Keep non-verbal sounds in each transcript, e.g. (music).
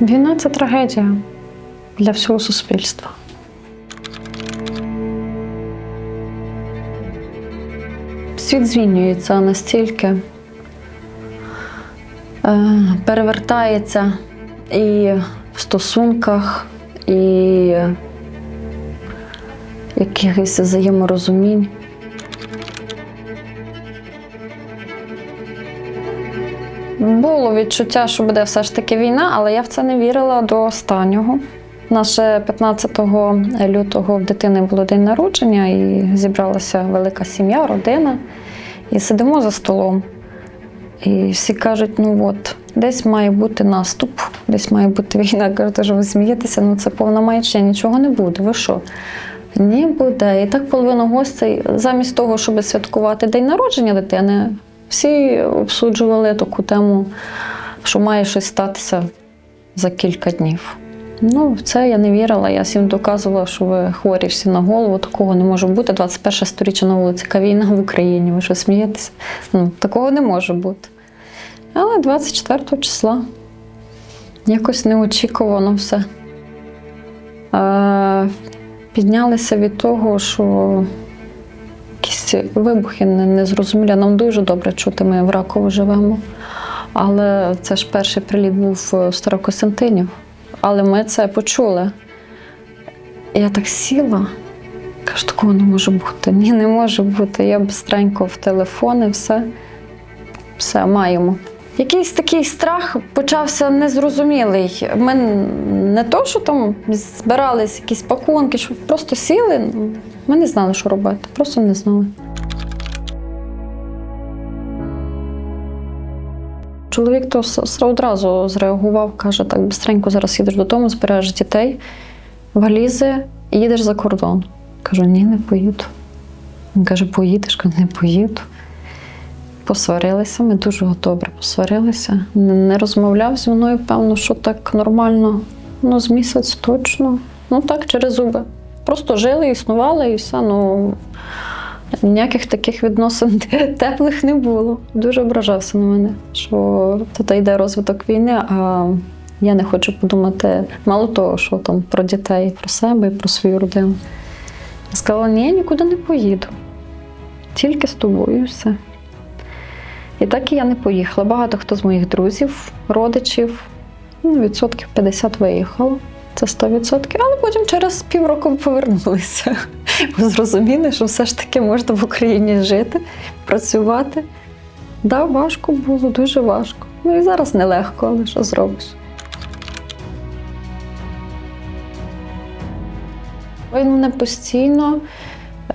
Війна це трагедія для всього суспільства. Світ змінюється настільки, е, перевертається і в стосунках, і якихось взаєморозумінь. Було відчуття, що буде все ж таки війна, але я в це не вірила до останнього. Наше 15 лютого в дитини було день народження, і зібралася велика сім'я, родина. І сидимо за столом. І всі кажуть: ну от, десь має бути наступ, десь має бути війна. Кажуть, що ви смієтеся, ну це повна маячня, нічого не буде. Ви що? Ні, буде. І так половина гостей, замість того, щоб святкувати день народження дитини, всі обсуджували таку тему, що має щось статися за кілька днів. Ну, в це я не вірила. Я всім доказувала, що ви хворі всі на голову, такого не може бути. 21 сторіччя на вулиці, війна в Україні. Ви що смієтеся? Ну, такого не може бути. Але 24 числа якось неочікувано все. Е, піднялися від того, що якісь вибухи не- незрозумілі. Нам дуже добре чути, ми в Раково живемо. Але це ж перший приліт був в Старокостянтинів. Але ми це почули. Я так сіла, кажу, такого не може бути. Ні, не може бути. Я бистренько в телефон і все. Все, маємо. Якийсь такий страх почався незрозумілий. Ми не то, що там збирались якісь пакунки, що просто сіли. Ми не знали, що робити. Просто не знали. Чоловік то одразу зреагував, каже: так, бистренько зараз їдеш додому, збереш дітей, валізи і їдеш за кордон. Кажу, ні, не поїду. Він каже, поїдеш, кажу, не поїду. Посварилися, ми дуже добре посварилися. Не розмовляв зі мною, певно, що так нормально. Ну, з місяць точно. Ну так, через зуби. Просто жили, існували і все. Ну, ніяких таких відносин (laughs) теплих не було. Дуже ображався на мене, що тут йде розвиток війни, а я не хочу подумати мало того, що там про дітей, про себе і про свою родину. Я сказала, ні, я нікуди не поїду. Тільки з тобою все. І так і я не поїхала. Багато хто з моїх друзів, родичів, ну, відсотків 50 виїхало. Це 100%, але потім через півроку повернулися. Бо зрозуміли, що все ж таки можна в Україні жити, працювати. Да, важко було, дуже важко. Ну і зараз нелегко, але що зробиш? Він мене постійно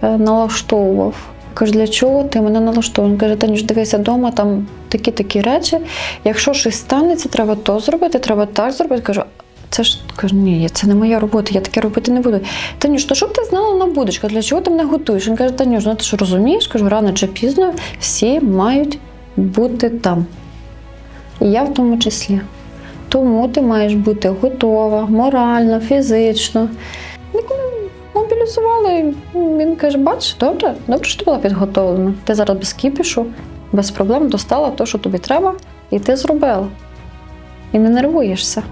е, налаштовував. Каже, для чого ти мене налаштовував? Він каже, Танюш, дивися вдома, там такі-такі речі. Якщо щось станеться, треба то зробити, треба так зробити. Кажу, це ж кажу, ні, це не моя робота, я таке робити не буду. Танюш, то щоб ти знала на будочку, для чого ти мене готуєш? Він каже, Танюш, ну ти ж розумієш, кажу, рано чи пізно всі мають бути там. І я в тому числі. Тому ти маєш бути готова морально, фізично. І мобілізували, він каже: бач, добре, добре, що ти була підготовлена. Ти зараз без кіпішу, без проблем достала те, що тобі треба, і ти зробила. І не нервуєшся.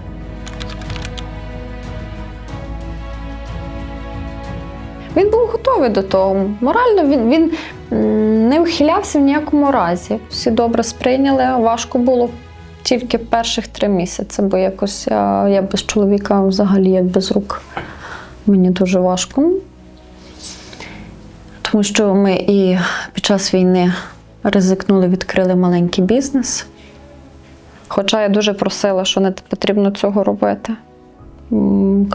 Він був готовий до того. Морально він, він не ухилявся в ніякому разі. Всі добре сприйняли. Важко було тільки перших три місяці, бо якось я, я без чоловіка взагалі як без рук. Мені дуже важко. Тому що ми і під час війни ризикнули, відкрили маленький бізнес. Хоча я дуже просила, що не потрібно цього робити.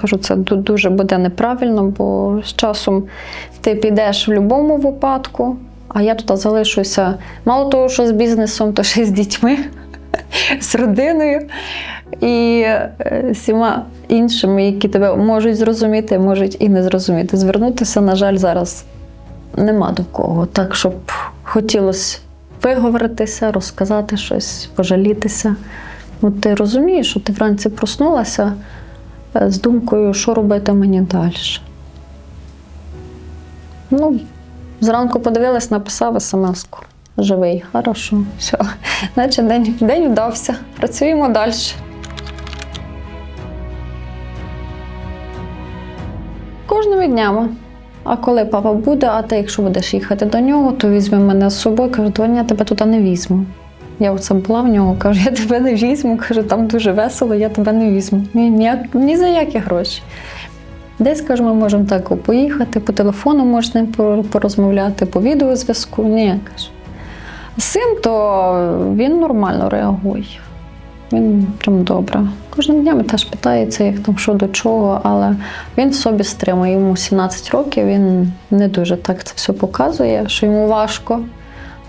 Кажу, це дуже буде неправильно, бо з часом ти підеш в будь-якому випадку, а я тут залишуся мало того, що з бізнесом, то ще й з дітьми, (laughs) з родиною і е, всіма іншими, які тебе можуть зрозуміти, можуть і не зрозуміти. Звернутися, на жаль, зараз нема до кого. Так, щоб хотілося виговоритися, розказати щось, пожалітися. От ти розумієш, що ти вранці проснулася Е, з думкою, що робити мені далі. Ну, зранку подивилась, написав смс-ку. Живий, хорошо, все. Значить, (laughs) день, день вдався. Працюємо далі. Кожними днями. А коли папа буде, а ти, якщо будеш їхати до нього, то візьми мене з собою. Кажу, доня, я тебе туди не візьму. Я оце була в нього, кажу, я тебе не візьму, кажу, там дуже весело, я тебе не візьму. Ні, ніяк, ні за які гроші. Десь кажу, ми можемо так поїхати, по телефону можна порозмовляти, по відеозв'язку. Ні, каже. Син, то він нормально реагує. Він прям добре. Кожним днем теж питається, як там що до чого, але він в собі стримує. Йому 17 років, він не дуже так це все показує, що йому важко.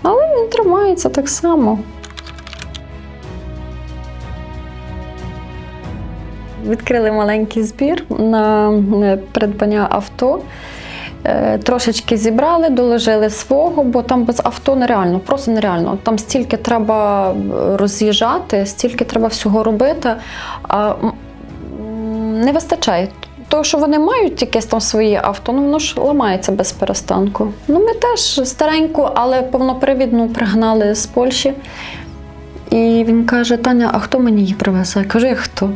Але він тримається так само. Відкрили маленький збір на е, придбання авто. Е, Трошечки зібрали, доложили свого, бо там без авто нереально, просто нереально. Там стільки треба е, роз'їжджати, стільки треба всього робити. А не вистачає. То, що вони мають якесь там своє авто, ну воно ж ламається без перестанку. Ну, ми теж стареньку, але повнопривідну пригнали з Польщі. І він каже: Таня, а хто мені її привезе? Я кажу, хто?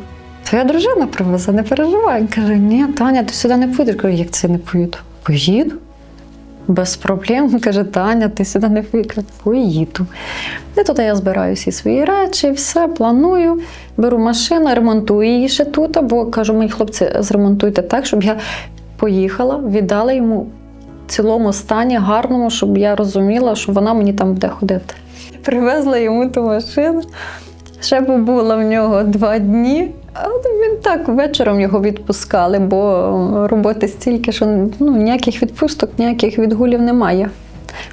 Твоя дружина привезе, не переживай. Каже, ні, Таня, ти сюди не поїдеш. Кажу, як це не поїду? Поїду. Без проблем. (laughs) Каже, Таня, ти сюди не поїдеш. Поїду. І тут я збираю всі свої речі, все, планую, беру машину, ремонтую її ще тут, бо кажу, мої хлопці, зремонтуйте так, щоб я поїхала, віддала йому в цілому стані, гарному, щоб я розуміла, що вона мені там буде ходити. Привезла йому ту машину. Ще побула в нього два дні. Він так вечором його відпускали, бо роботи стільки, що ну, ніяких відпусток, ніяких відгулів немає.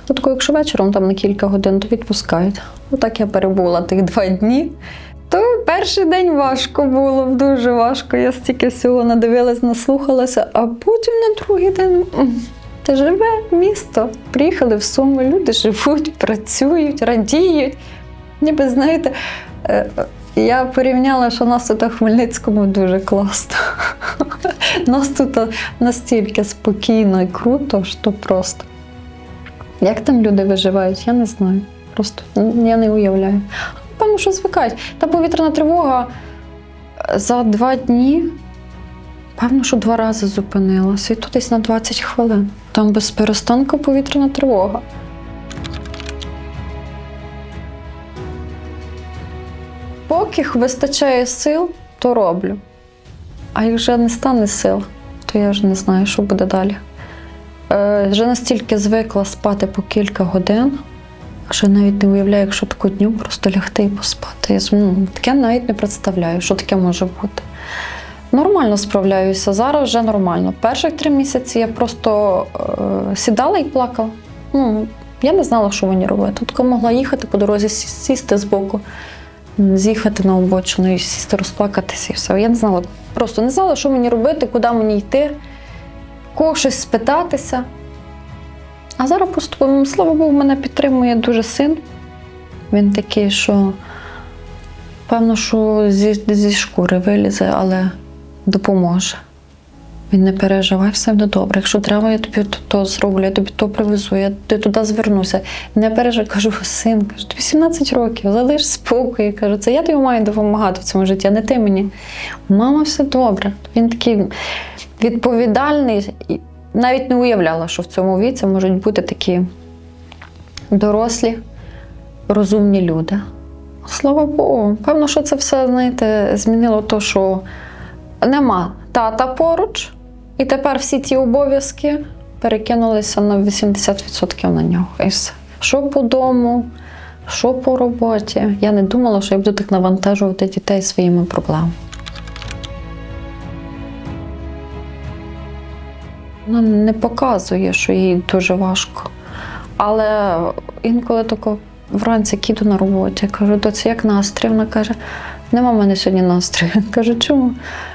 От якщо вечором там на кілька годин, то відпускають. Отак я перебула тих два дні. То перший день важко було, дуже важко. Я стільки всього надивилась, наслухалася, а потім на другий день. Та живе місто. Приїхали в Суми, люди живуть, (laughs) працюють, радіють. Ніби знаєте, е, я порівняла, що нас тут у Хмельницькому дуже класно. Нас тут настільки спокійно і круто, що просто. Як там люди виживають, я не знаю. Просто я не уявляю. Певно, що звикають. Та повітряна тривога за два дні, певно, що два рази зупинилася. І то десь на 20 хвилин. Там без перестанку повітряна тривога. Поки вистачає сил, то роблю. А як вже не стане сил, то я вже не знаю, що буде далі. Е, вже настільки звикла спати по кілька годин, що навіть не уявляю, якщо таку дню просто лягти і поспати. Я ну, таке навіть не представляю, що таке може бути. Нормально справляюся, зараз вже нормально. Перших три місяці я просто е, сідала і плакала. Ну, я не знала, що мені робити. Тако могла їхати по дорозі, сі- сісти збоку, з'їхати на обочину і сісти, розплакатися і все. Я не знала, просто не знала, що мені робити, куди мені йти, кого щось спитатися. А зараз просто, слава Богу, мене підтримує дуже син. Він такий, що певно, що зі, зі шкури вилізе, але допоможе. Він не переживай, все буде добре. Якщо треба, я тобі то, зроблю, я тобі то привезу, я ти туди звернуся. Не переживай, кажу, син, кажу, тобі 17 років, залиш спокій. Кажу, це я тобі маю допомагати в цьому житті, а не ти мені. Мама, все добре. Він такий відповідальний. Навіть не уявляла, що в цьому віці можуть бути такі дорослі, розумні люди. Слава Богу, певно, що це все, знаєте, змінило то, що нема тата поруч, і тепер всі ті обов'язки перекинулися на 80% на нього. І все. Що по дому, що по роботі. Я не думала, що я буду так навантажувати дітей своїми проблемами. Вона не показує, що їй дуже важко. Але інколи тако вранці кіду на роботі, кажу, доці, як настрій? Вона каже, нема в мене сьогодні настрою. Кажу, чому?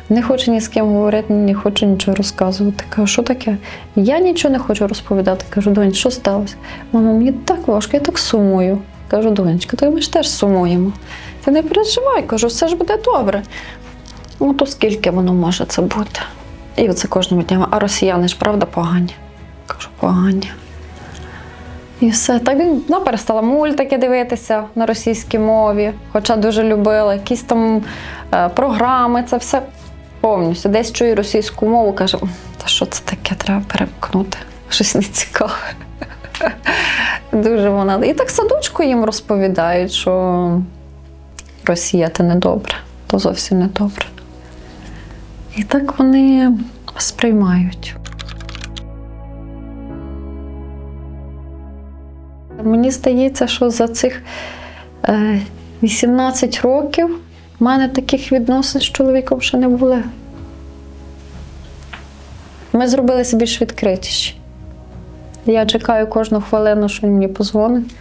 Не хочу ні з ким говорити, не хочу нічого розказувати. Кажу, що таке? Я нічого не хочу розповідати. Кажу, донь, що сталося? Мама, мені так важко, я так сумую. Кажу, донечка, то ми ж теж сумуємо. Ти не переживай, кажу, все ж буде добре. Ну, то скільки воно може це бути? І оце кожному дня. А росіяни ж правда погані? Кажу, погані. І все. Так він вона перестала мультики дивитися на російській мові, хоча дуже любила. Якісь там е, програми, це все повністю. Десь чує російську мову, каже, та що це таке, треба перемкнути. Щось не цікаве. (laughs) Дуже вона. І так садочку їм розповідають, що Росія це не добре, то зовсім не добре. І так вони сприймають. Мені здається, що за цих е, 18 років в мене таких відносин з чоловіком ще не було. Ми зробилися більш відкритіші. Я чекаю кожну хвилину, що він мені позвонить.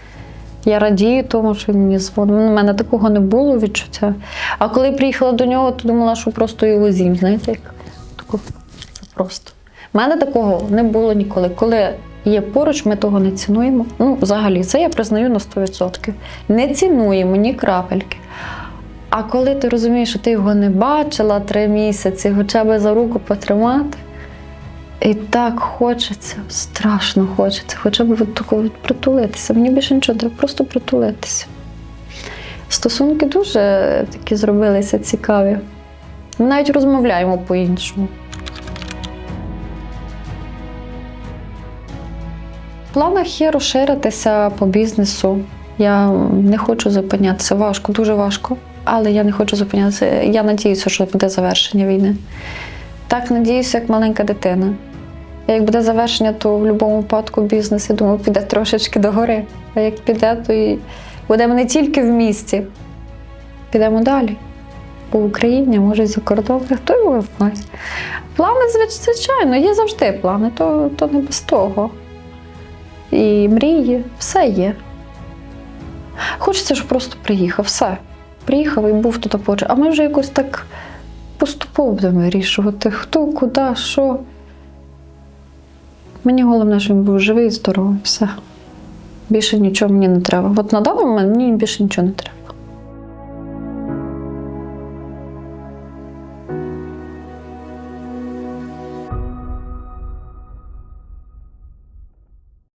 Я радію тому, що він мені дзвонить. У мене такого не було відчуття. А коли приїхала до нього, то думала, що просто його з'їм. Знаєте, як просто. У мене такого не було ніколи. Коли є поруч, ми того не цінуємо. Ну, взагалі, це я признаю на 100%. Не цінуємо ні крапельки. А коли ти розумієш, що ти його не бачила три місяці, хоча б за руку потримати, і так хочеться, страшно хочеться, хоча б от такого притулитися. Мені більше нічого треба, просто притулитися. Стосунки дуже такі зробилися цікаві. Ми навіть розмовляємо по-іншому. Планах є розширитися по бізнесу. Я не хочу зупинятися. Важко, дуже важко. Але я не хочу зупинятися. Я надіюся, що буде завершення війни. Так надіюся, як маленька дитина. Як буде завершення, то в будь-якому випадку бізнес, я думаю, піде трошечки догори. А як піде, то і будемо не тільки в місті, підемо далі. По Україні, може, за кордон, хто його знає. Плани, звичайно, є завжди плани, то, то не без того. І мрії, все є. Хочеться, щоб просто приїхав, все. Приїхав і був тут поруч. А ми вже якось так поступово будемо вирішувати, хто, куди, що. Мені головне, щоб він був живий і здоровий, все. Більше нічого мені не треба. От на даний момент мені більше нічого не треба.